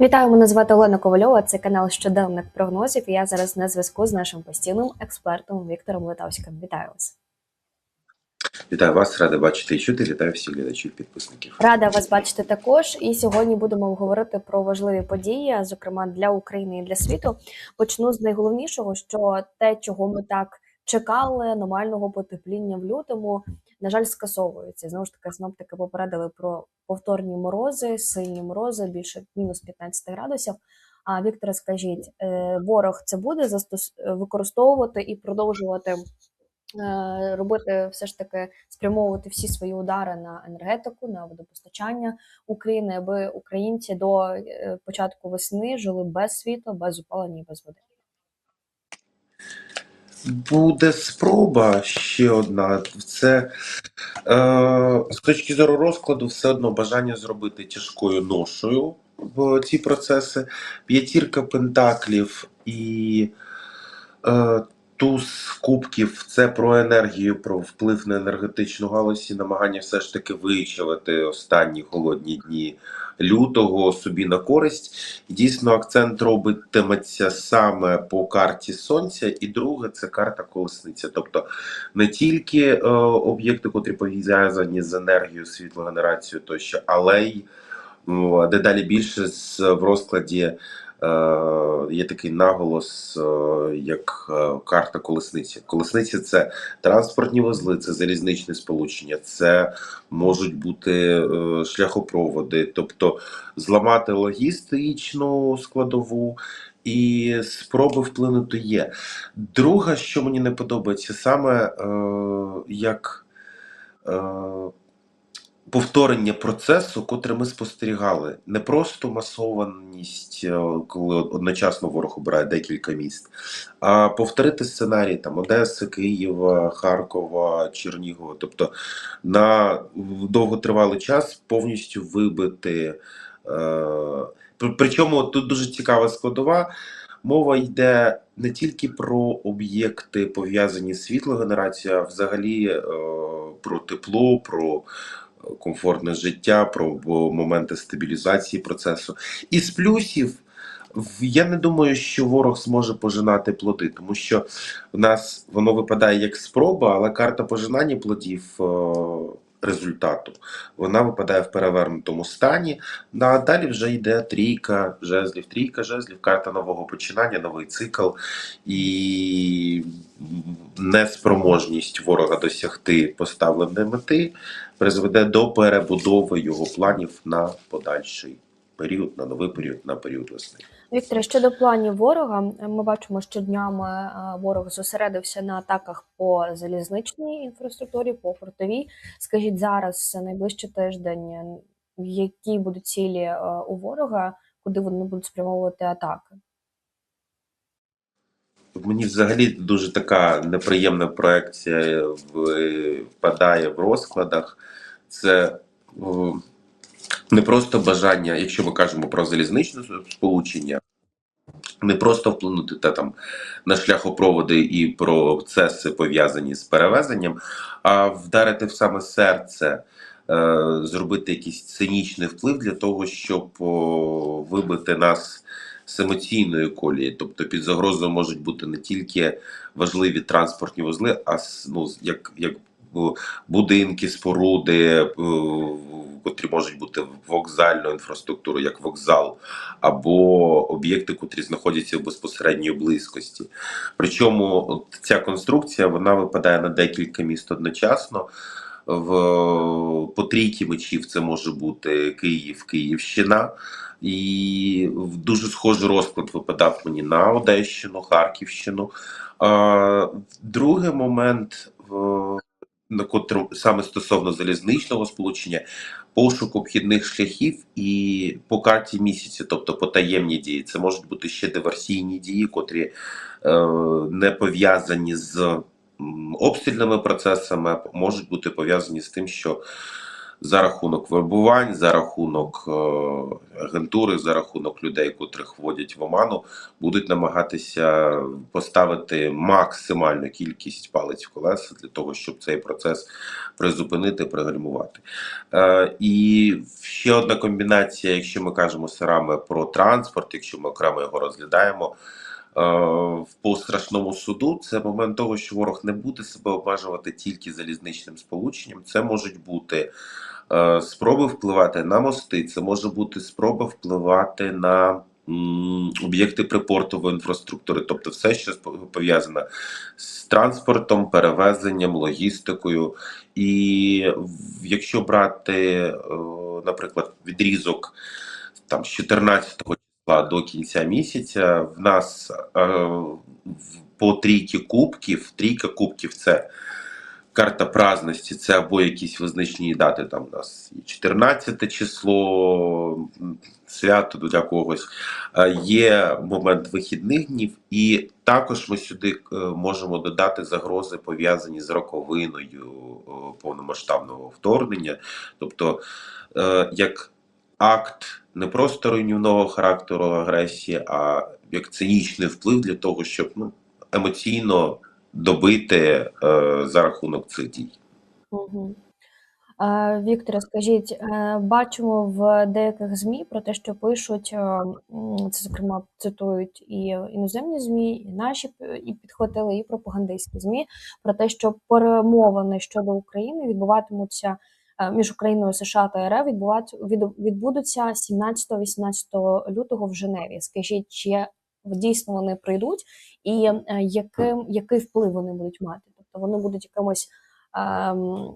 Вітаю, мене звати Олена Ковальова. Це канал щоденних прогнозів. І я зараз на зв'язку з нашим постійним експертом Віктором Литовським. Вітаю вас. Вітаю вас, радий бачити і чути. Вітаю всіх глядачів, підписників. Рада вас бачити також. І сьогодні будемо говорити про важливі події, зокрема для України і для світу. Почну з найголовнішого, що те, чого ми так чекали, аномального потепління в лютому, на жаль, скасовується. Знову ж таки, синоптики попередили про повторні морози, сильні морози, більше мінус 15 градусів. А Вікторе, скажіть, е, ворог це буде застос... використовувати і продовжувати е, робити все ж таки спрямовувати всі свої удари на енергетику, на водопостачання України, аби українці до е, початку весни жили без світла, без опалення і без води. Буде спроба ще одна. Це е, з точки зору розкладу, все одно бажання зробити тяжкою ношою в ці процеси. П'ятірка пентаклів і е, туз кубків це про енергію, про вплив на енергетичну галузь і намагання все ж таки вичавити останні холодні дні лютого собі на користь. Дійсно, акцент робитиметься саме по карті сонця, і друге це карта колесниця. Тобто не тільки е, об'єкти, котрі пов'язані з енергією, світлогенерацією тощо, але й дедалі більше з, в розкладі. Е, Є такий наголос, е, як е, карта колесниці. Колесниця це транспортні вузли, це залізничне сполучення, це можуть бути шляхопроводи, тобто зламати логістичну складову і спроби вплинути є. Друге, що мені не подобається, саме е, як е, повторення процесу, котре ми спостерігали, не просто масованість, е, коли одночасно ворог обирає декілька міст, а повторити сценарій там Одеси, Києва, Харкова, Чернігова, тобто на довготривалий час повністю вибити. Е, причому тут дуже цікава складова. Мова йде не тільки про об'єкти, пов'язані з світлогенерацією, а взагалі е, про тепло, про комфортне життя, про моменти стабілізації процесу. Із плюсів я не думаю, що ворог зможе пожинати плоди, тому що в нас воно випадає як спроба, але карта пожинання плодів е, результату. Вона випадає в перевернутому стані. Ну, А далі вже йде трійка жезлів, трійка жезлів, карта нового починання, новий цикл. І неспроможність ворога досягти поставленої мети призведе до перебудови його планів на подальший період, на новий період, на період весни. Вікторе, щодо планів ворога, ми бачимо, що днями е, ворог зосередився на атаках по залізничній інфраструктурі, по фортовій. Скажіть зараз, найближчий тиждень, е, які будуть цілі е, у ворога, куди вони будуть спрямовувати атаки? Мені взагалі дуже така неприємна проекція впадає в розкладах. Це не просто бажання, якщо ми кажемо про залізничне сполучення, не просто вплинути та, там, на шляхопроводи і процеси пов'язані з перевезенням, а вдарити в саме серце, е, зробити якийсь цинічний вплив для того, щоб о, вибити нас з емоційної колії. Тобто під загрозою можуть бути не тільки важливі транспортні вузли, а ну, як, як будинки, споруди, е, котрі можуть бути вокзальною інфраструктурою, як вокзал, або об'єкти, котрі знаходяться в безпосередньої близькості. Причому ця конструкція вона випадає на декілька міст одночасно. В по трійки мечів це може бути Київ, Київщина. І дуже схожий розклад випадав мені на Одещину, Харківщину. Другий момент, на котру саме стосовно залізничного сполучення, пошук обхідних шляхів і по карті місяці, тобто потаємні дії. Це можуть бути ще диверсійні дії, котрі е, не пов'язані з обстрільними процесами, можуть бути пов'язані з тим, що за рахунок вербувань, за рахунок е, агентури, за рахунок людей, котрих вводять в оману, будуть намагатися поставити максимальну кількість палець в колеса для того, щоб цей процес призупинити, пригальмувати. Е, і ще одна комбінація, якщо ми кажемо саме про транспорт, якщо ми окремо його розглядаємо. е, По страшному суду це момент того, що ворог не буде себе обмежувати тільки залізничним сполученням. Це можуть бути е, спроби впливати на мости, це може бути спроба впливати на об'єкти припортової інфраструктури, тобто все, що пов'язане з транспортом, перевезенням, логістикою. І якщо брати, е, наприклад, відрізок там з 14 числа до кінця місяця, в нас е, по трійки кубків, трійка кубків це карта праздності, це або якісь визначні дати. Там у нас 14 число, свято для когось. Е, Є момент вихідних днів, і також ми сюди е, можемо додати загрози пов'язані з роковиною е, повномасштабного вторгнення, тобто як акт не просто руйнівного характеру агресії, а як цинічний вплив для того, щоб ну, емоційно добити е, за рахунок цих дій. Угу. Вікторе, скажіть, е, бачимо в деяких ЗМІ про те, що пишуть, е, це, зокрема, цитують і іноземні ЗМІ, і наші і підхватили, і пропагандистські ЗМІ, про те, що перемовини щодо України відбуватимуться між Україною, США та РФ відбудуться 17-18 лютого в Женеві. Скажіть, чи дійсно вони прийдуть, і е, яким, який вплив вони будуть мати? Тобто вони будуть якимось. ем,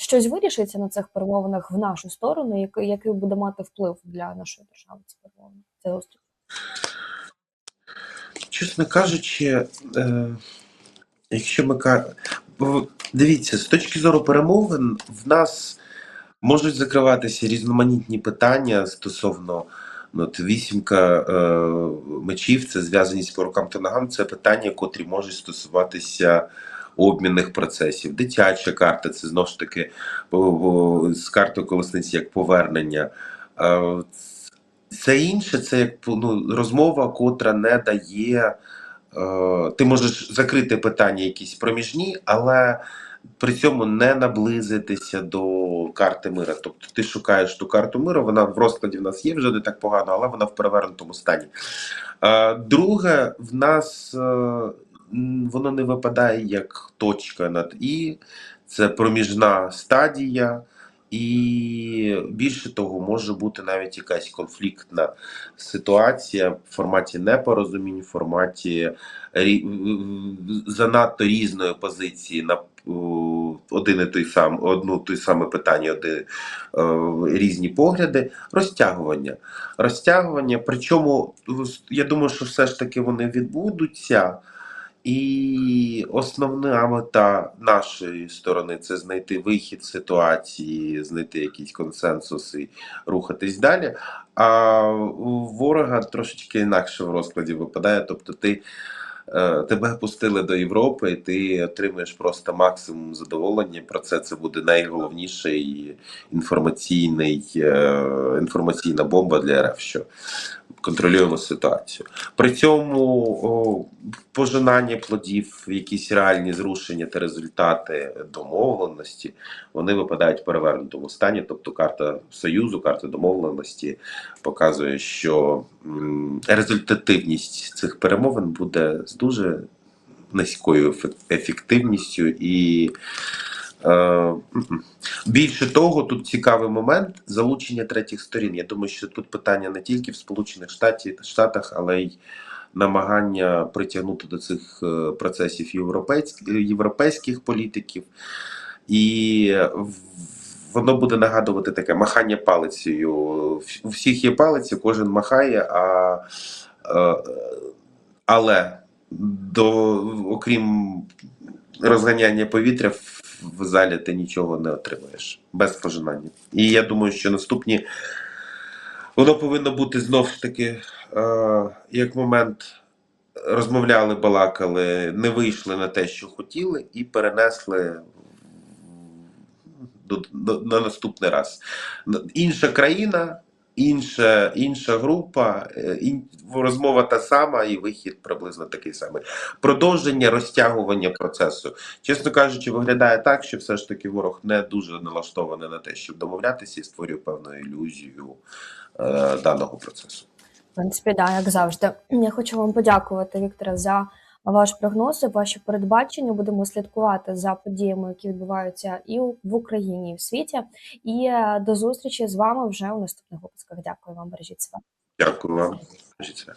щось вирішиться на цих перемовинах в нашу сторону, який, який буде мати вплив для нашої держави ці перемовини? Це зустріч. Чесно кажучи, е, якщо ми ка- бо дивіться, з точки зору перемовин, в нас можуть закриватися різноманітні питання стосовно от вісімка е, мечів, це зв'язаність по рукам та ногам, це питання, котрі можуть стосуватися обмінних процесів. Дитяча карта, це знову ж таки з картою колесниці як повернення. Е, це інше, це як ну, розмова, котра не дає. Е, ти можеш закрити питання якісь проміжні, але при цьому не наблизитися до карти мира. Тобто ти шукаєш ту карту миру, вона в розкладі в нас є вже не так погано, але вона в перевернутому стані. Е, друге, в нас е, воно не випадає як точка над І, це проміжна стадія. І більше того, може бути навіть якась конфліктна ситуація в форматі непорозумінь, в форматі занадто різної позиції на один і той сам, одну той саме питання, один, е, різні погляди, розтягування. Розтягування, причому я думаю, що все ж таки вони відбудуться. І основна мета нашої сторони це знайти вихід ситуації, знайти якийсь консенсус і рухатись далі. А у ворога трошечки інакше в розкладі випадає. Тобто, ти тебе пустили до Європи, і ти отримуєш просто максимум задоволення. Про це це буде найголовніший інформаційний е, інформаційна бомба для РФ, що контролюємо ситуацію. При цьому о, пожинання плодів, якісь реальні зрушення та результати домовленості, вони випадають в перевернутому стані. Тобто карта союзу, карта домовленості показує, що м, результативність цих перемовин буде дуже низькою ефективністю і. Е. Більше того, тут цікавий момент залучення третіх сторін. Я думаю, що тут питання не тільки в Сполучених Штатах, але й намагання притягнути до цих е, процесів європейських, політиків, і воно буде нагадувати таке махання палицею. У всіх є палиці, кожен махає, а, е, але до, окрім розганяння повітря в залі ти нічого не отримаєш без пожинання. І я думаю, що наступні воно повинно бути знов ж таки е, як момент. Розмовляли, балакали, не вийшли на те, що хотіли, і перенесли до, до, на наступний раз. Інша країна, інша, інша група, е, ін, розмова та сама, і вихід приблизно такий самий. Продовження розтягування процесу. Чесно кажучи, виглядає так, що все ж таки ворог не дуже налаштований на те, щоб домовлятися і створює певну ілюзію е, даного процесу. В принципі, да, як завжди. Я хочу вам подякувати, Вікторе, за ваш прогноз, ваші передбачення. Будемо слідкувати за подіями, які відбуваються і в Україні, і в світі. І е, до зустрічі з вами вже у наступних випусках. Дякую вам, бережіть себе. Дякую вам. Бережіть себе.